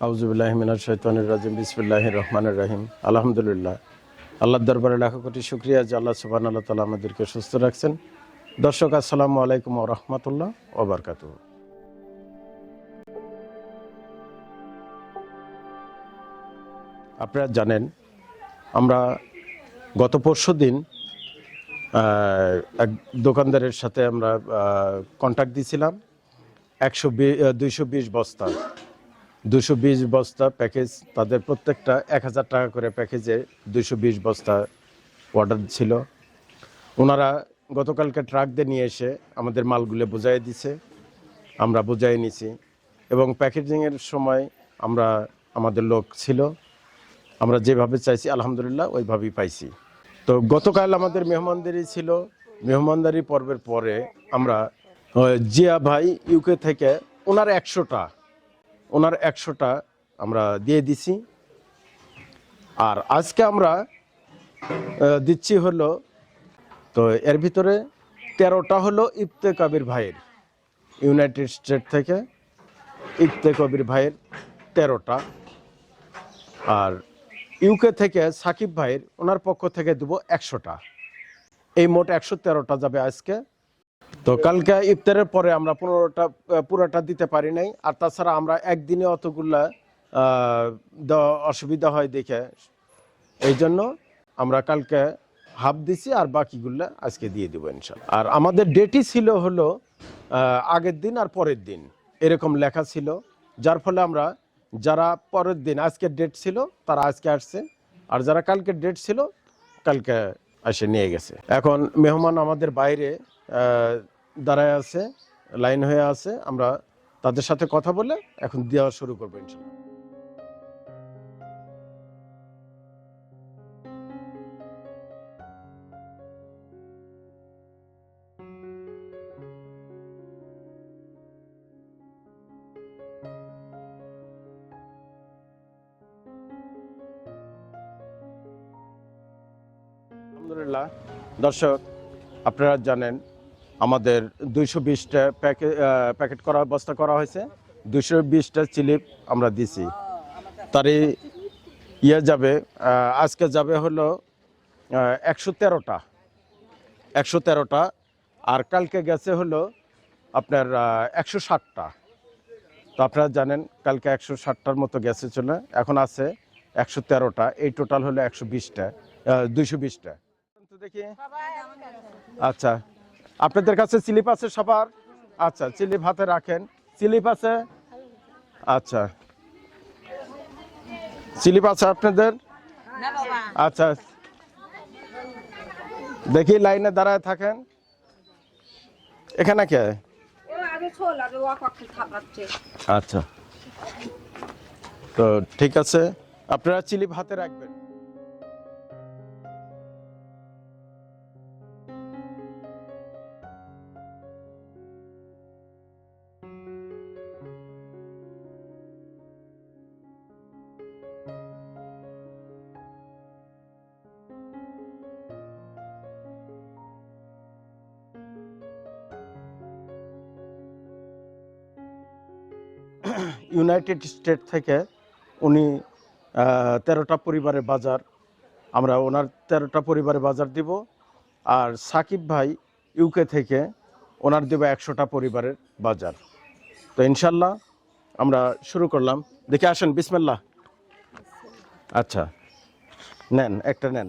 আউজুবিল্লাহমিনার শৈতানুর রাজিম বিসমিল্লাহ রহমানুর রাহিম। আলহামদুলিল্লাহ। আল্লাহর দরবারে লাখো কোটি শুক্রিয়া যে আল্লাহ সুবাহ আল্লাহ তালা আমাদেরকে সুস্থ রাখছেন। দর্শক, আসসালামু আলাইকুম রহমতুল্লাহ ওবরকাত আপনারা জানেন, আমরা গত পরশু দিন এক দোকানদারের সাথে আমরা কন্ট্যাক্ট দিয়েছিলাম একশো দুইশো বিশ বস্তা। দুশো বিশ বস্তা প্যাকেজ, তাদের প্রত্যেকটা এক হাজার টাকা করে প্যাকেজে দুশো বিশ বস্তা অর্ডার ছিল। ওনারা গতকালকে ট্রাক দিয়ে নিয়ে এসে আমাদের মালগুলো বোঝাই দিছে। আমরা বোঝাই নিছি এবং প্যাকেজিংয়ের সময় আমরা আমাদের লোক ছিল। আমরা যেভাবে চাইছি, আলহামদুলিল্লাহ ওইভাবেই পাইছি। তো গতকাল আমাদের মেহমানদারি ছিল। মেহমানদারি পর্বের পরে আমরা জিয়া ভাই ইউকে থেকে ওনার একশোটা ওনার একশোটা আমরা দিয়ে দিছি। আর আজকে আমরা দিচ্ছি হলো, তো এর ভিতরে তেরোটা হলো ইফতে কবির ভাইয়ের। ইউনাইটেড স্টেট থেকে ইফতে কবির ভাইয়ের তেরোটা। আর ইউকে থেকে সাকিব ভাইয়ের, ওনার পক্ষ থেকে দেবো একশোটা। এই মোট একশো তেরোটা যাবে আজকে। তো কালকে ইফতারের পরে আমরা পনেরোটা পুরোটা দিতে পারি নাই। আর তাছাড়া আমরা একদিনে অতগুলা অসুবিধা হয় দেখে। এই জন্য আমরা কালকে হাফ দিছি আর বাকিগুলো আজকে দিয়ে দেবো ইনশাল্লাহ আর আমাদের ডেটই ছিল হলো আগের দিন আর পরের দিন। এরকম লেখা ছিল, যার ফলে আমরা যারা পরের দিন, আজকের ডেট ছিল, তারা আজকে আসছে। আর যারা কালকের ডেট ছিল, কালকে এসে নিয়ে গেছে। এখন মেহমান আমাদের বাইরে দাঁড়ায় আছে, লাইন হয়ে আছে, আমরা তাদের সাথে কথা বলে এখন দেওয়া শুরু করব ইনশাল্লাহ। দর্শক, আপনারা জানেন আমাদের দুইশো বিশটা প্যাকেট প্যাকেট করা বস্তা করা হয়েছে। দুশো বিশটা চিলিপ আমরা দিছি। তারই ইয়ে যাবে আজকে যাবে হলো একশো তেরোটা। একশো তেরোটা। আর কালকে গেছে হলো আপনার একশো ষাটটা। তো আপনারা জানেন কালকে একশো ষাটটার মতো গেছে চলে। এখন আছে একশো তেরোটা। এই টোটাল হলো একশো বিশটা দুইশো বিশটা। দেখি আচ্ছা। আপনাদের কাছে স্লিপ আছে সবার? আচ্ছা স্লিপ হাতে রাখেন। স্লিপ আছে? আচ্ছা। স্লিপ আছে আপনাদের? আচ্ছা। দেখি লাইনে দাঁড়ায় থাকেন। এখানে কে? আচ্ছা। তো ঠিক আছে আপনারা চিলিপ হাতে রাখবেন। ইউনাইটেড স্টেট থেকে উনি তেরোটা পরিবারের বাজার, আমরা ওনার তেরোটা পরিবারের বাজার দিব। আর সাকিব ভাই ইউকে থেকে ওনার দেব একশোটা পরিবারের বাজার। তো ইনশাল্লাহ আমরা শুরু করলাম। দেখে আসেন, বিসমিল্লাহ। আচ্ছা নেন, একটা নেন।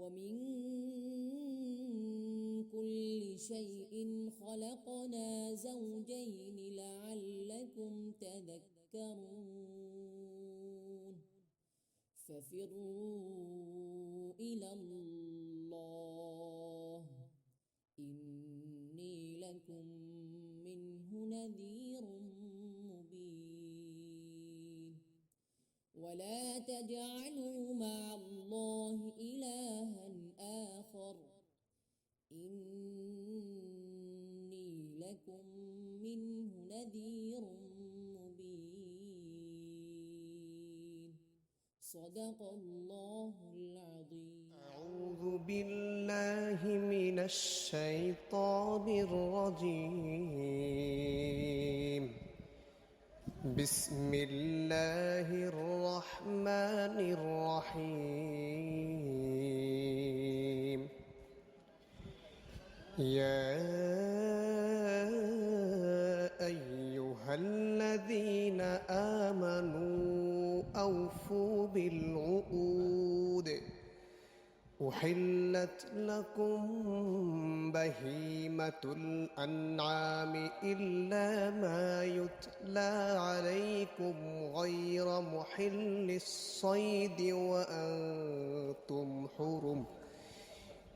ومن كل شيء خلقنا زوجين لعلكم تذكرون. ففروا إلى الله. إني لكم منه نذير مبين. ولا تجعلوا مع الله إلها آخر. إني لكم منه نذير مبين. صدق الله العظيم. أعوذ بالله من الشيطان الرجيم. بسم الله الرحمن الرحيم. يا أيها الذين آمنوا أوفوا بالعقود أحلت لكم بهيمة الأنعام إلا ما يتلى عليكم غير محل الصيد وأنتم حرم.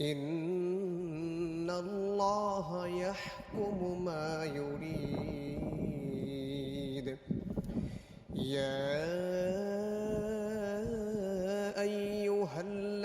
إن الله يحكم ما يريد. يا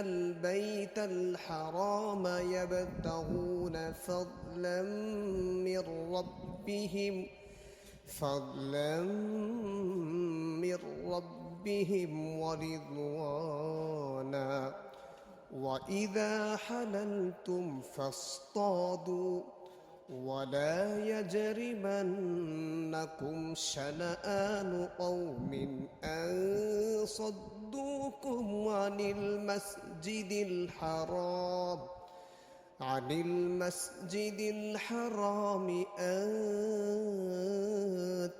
البيت الحرام يبتغون فضلا من ربهم فضلا من ربهم ورضوانا. وإذا حللتم فاصطادوا ولا يجرمنكم شنآن قوم أن صدوكم عن المسجد الحرام. عن المسجد الحرام أن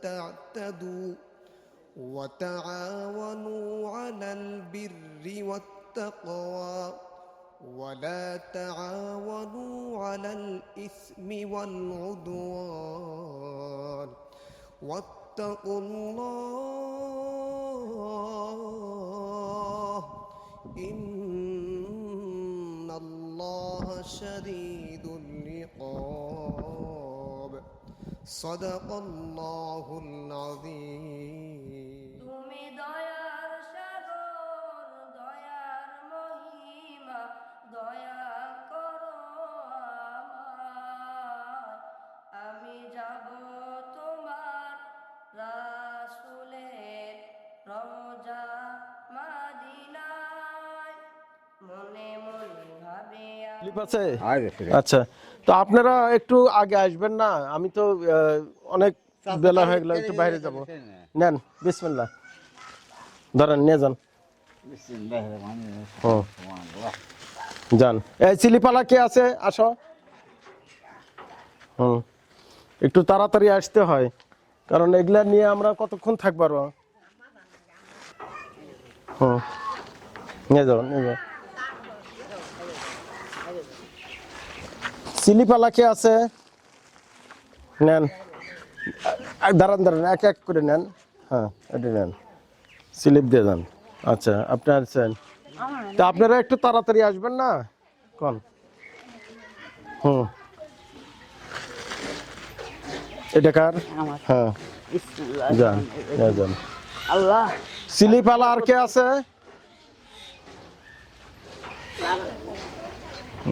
تعتدوا وتعاونوا على البر والتقوى ولا تعاونوا على الإثم والعدوان واتقوا الله إن الله شديد العقاب. صدق الله العظيم. স্লিপ আছে? আচ্ছা তো আপনারা একটু আগে আসবেন না? আমি তো অনেক বেলা হয়ে গেল একটু বাইরে যাব। নেন বিসমিল্লাহ। ধরেন নিয়ে যান। যান। এই চিলিপালা কে আছে? আসো। হুম। একটু তাড়াতাড়ি আসতে হয় কারণ এগুলা নিয়ে আমরা কতক্ষণ থাকব আরও? হুম। নিয়ে যাও নিয়ে যাও। চিলিপালা কে আছে। নেন। দাঁড়ান দাঁড়ান এক এক করে নেন। হ্যাঁ এটা নেন। স্লিপ দিয়ে যান আচ্ছা আপনি আসছেন তা আপনারা একটু তাড়াতাড়ি আসবেন না? কন হুম। এটা কার? হ্যাঁ। যান যান। আল্লাহ। স্লিপালা আর কে আছে?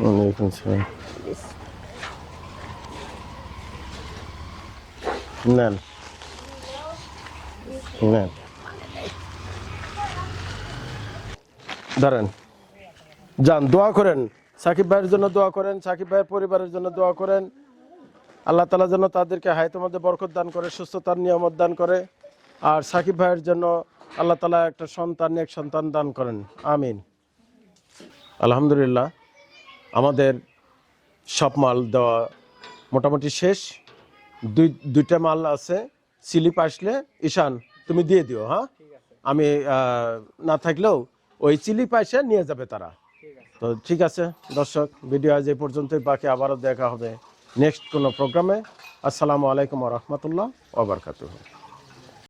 ওয়ালাইকুম আসসালাম। নেন। নেন। ধরেন যান, দোয়া করেন। সাকিব ভাইয়ের জন্য দোয়া করেন, সাকিব ভাইয়ের পরিবারের জন্য দোয়া করেন। আল্লাহ তালা যেন তাদেরকে হায়াতের মধ্যে বরকত দান করে, সুস্থতার নিয়ামত দান করে। আর সাকিব ভাইয়ের জন্য আল্লাহ তালা একটা সন্তান এক সন্তান দান করেন। আমিন। আলহামদুলিল্লাহ, আমাদের সব মাল দেওয়া মোটামুটি শেষ। দুই দুইটা মাল আছে স্লিপ আসলে ঈশান তুমি দিয়ে দিও হ্যাঁ? আমি না থাকলেও ওই চিলি পাইসে নিয়ে যাবে তারা। তো ঠিক আছে দর্শক ভিডিও আজ এই পর্যন্তই বাকি আবারও দেখা হবে নেক্সট কোনো প্রোগ্রামে। আসসালামু আলাইকুম রহমতুল্লাহ ওবরকাতুহ